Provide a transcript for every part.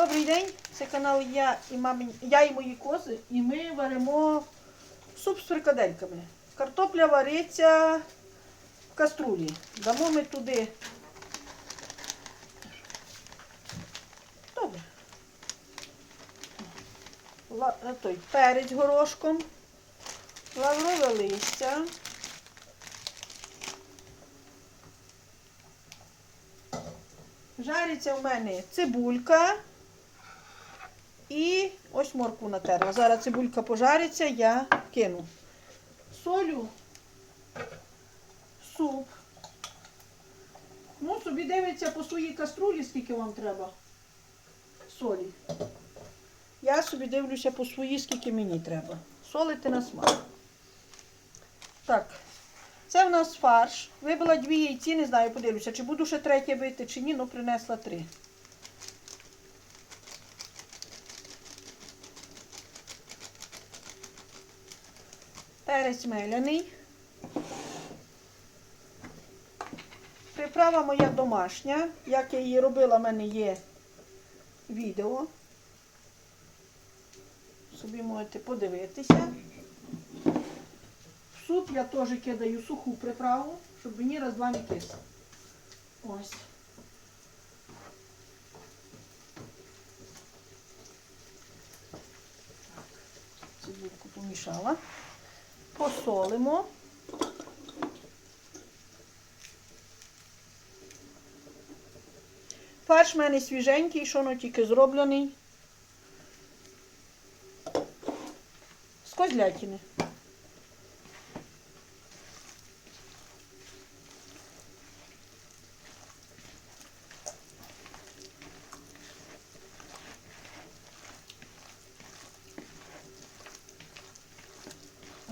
Добрий день, це канал я і мамі, я і мої кози, і ми варимо суп з фрикадельками. Картопля вариться в каструлі. Дамо ми туди. Добре. Ла- е, той, перець горошком, лаврове листя. Жариться в мене цибулька і ось моркву натерла. Зараз цибулька пожариться, я кину. Солю, суп. Ну, собі дивиться по своїй каструлі, скільки вам треба солі. Я собі дивлюся по своїй, скільки мені треба. Солити на смак. Так. Це в нас фарш. Вибила дві яйці, не знаю, подивлюся, чи буду ще третє бити, чи ні, ну принесла три. Перець меляний. Приправа моя домашня. Як я її робила, в мене є відео. Собі можете подивитися. В суп я теж кидаю суху приправу, щоб мені раз-два не кисло. Ось. Цибульку помішала. Посолимо. Фарш в мене свіженький, що воно тільки зроблений. З козлятини.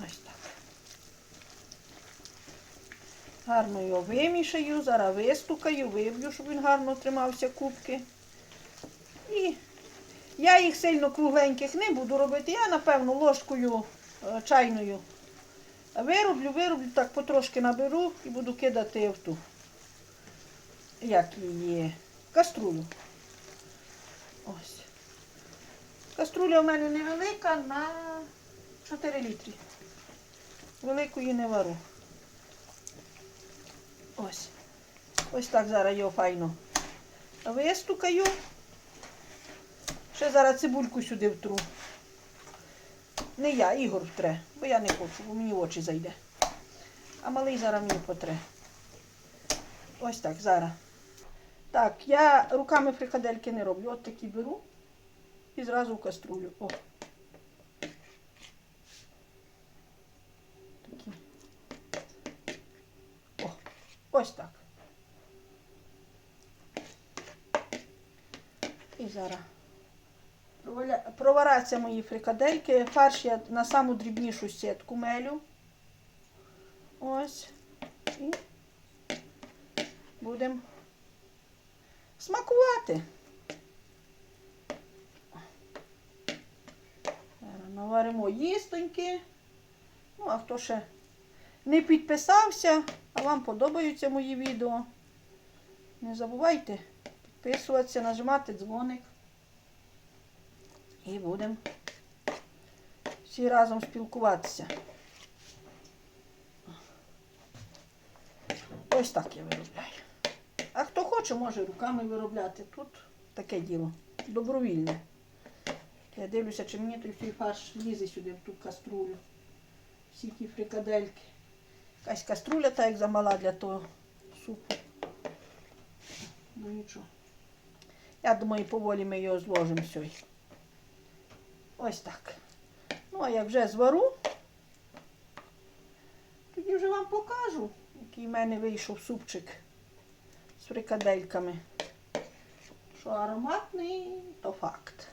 Ось так. Гарно його вимішаю, зараз вистукаю, виб'ю, щоб він гарно тримався кубки. І я їх сильно кругленьких не буду робити. Я, напевно, ложкою е, чайною вироблю, вироблю, так потрошки наберу і буду кидати в ту, як її, каструлю. Ось. Каструля в мене невелика на 4 літри. Великої не вару. Ось. Ось так зараз його файно вистукаю. Ще зараз цибульку сюди втру. Не я, Ігор втре, бо я не хочу, бо мені в очі зайде. А малий зараз мені потре. Ось так, зараз. Так, я руками фрикадельки не роблю. От такі беру і зразу в каструлю. О. ось так. І зараз. Провараться мої фрикадельки. Фарш я на саму дрібнішу сітку мелю. Ось. І будемо смакувати. Наваримо їстоньки. Ну, а хто ще не підписався, а вам подобаються мої відео, не забувайте підписуватися, нажимати дзвоник. І будемо всі разом спілкуватися. Ось так я виробляю. А хто хоче, може руками виробляти. Тут таке діло. Добровільне. Я дивлюся, чи мені той фарш лізе сюди в ту каструлю. Всі ті фрикадельки. Якась каструля та як замала для того супу. Ну нічого. Я думаю, поволі ми його зложимо сьогодні. Ось так. Ну, а як вже звару, тоді вже вам покажу, який в мене вийшов супчик з фрикадельками. Що ароматний, то факт.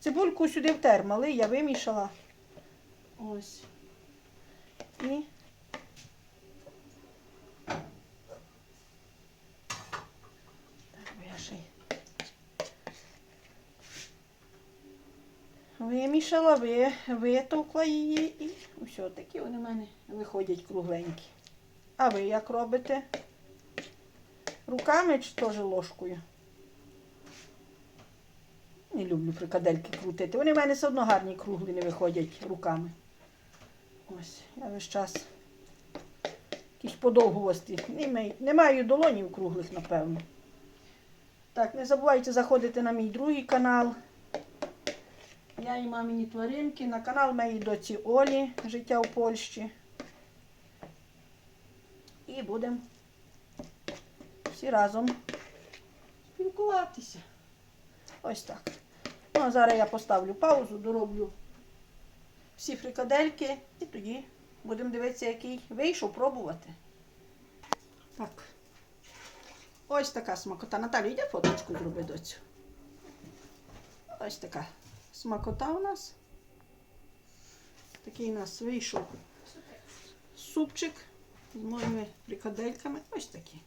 Цибульку сюди втермали, я вимішала. Ось. І так, бо я ще й Вимішала, ви, витовкла її і все, такі вони в мене виходять кругленькі. А ви як робите? Руками чи теж ложкою? не люблю фрикадельки крутити. Вони в мене все одно гарні круглі не виходять руками. Ось, я весь час якісь подовгувості. Не маю, не маю долонів круглих, напевно. Так, не забувайте заходити на мій другий канал. Я і мамині тваринки, на канал моєї доці Олі Життя в Польщі. І будемо всі разом спілкуватися. Ось так. Ну, а зараз я поставлю паузу, дороблю всі фрикадельки і тоді будемо дивитися, який вийшов пробувати. Так. Ось така смакота. Наталю, йде фоточку зроби доцю. Ось така смакота у нас. Такий у нас вийшов супчик з моїми фрикадельками. Ось такі.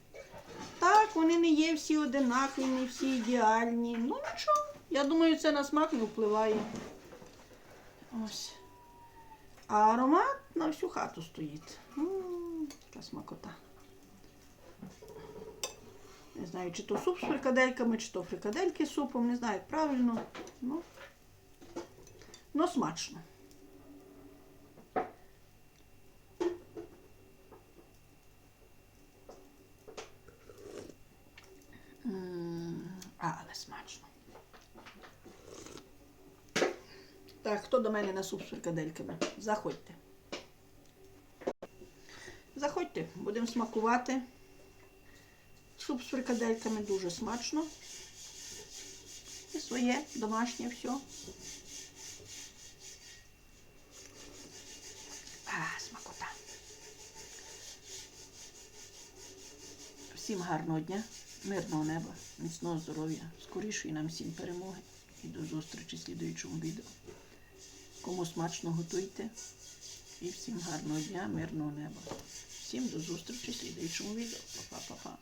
Так, вони не є всі одинакові, не всі ідеальні. Ну нічого. Я думаю, це на смак не впливає. Ось. А аромат на всю хату стоїть. М, Така смакота. Не знаю, чи то суп з фрикадельками, чи то фрикадельки з супом, не знаю, як правильно. Ну, ну смачно. Але смачно. Так, хто до мене на суп з фрикадельками? Заходьте. Заходьте, будемо смакувати. Суп з фрикадельками дуже смачно. І своє домашнє все. А, смакота. Всім гарного дня, мирного неба, міцного здоров'я, скорішої нам всім перемоги і до зустрічі в слідуючому відео. Кому смачно готуйте. І всім гарного дня, мирного неба. Всім до зустрічі в слідуючому відео. Па-па-па-па.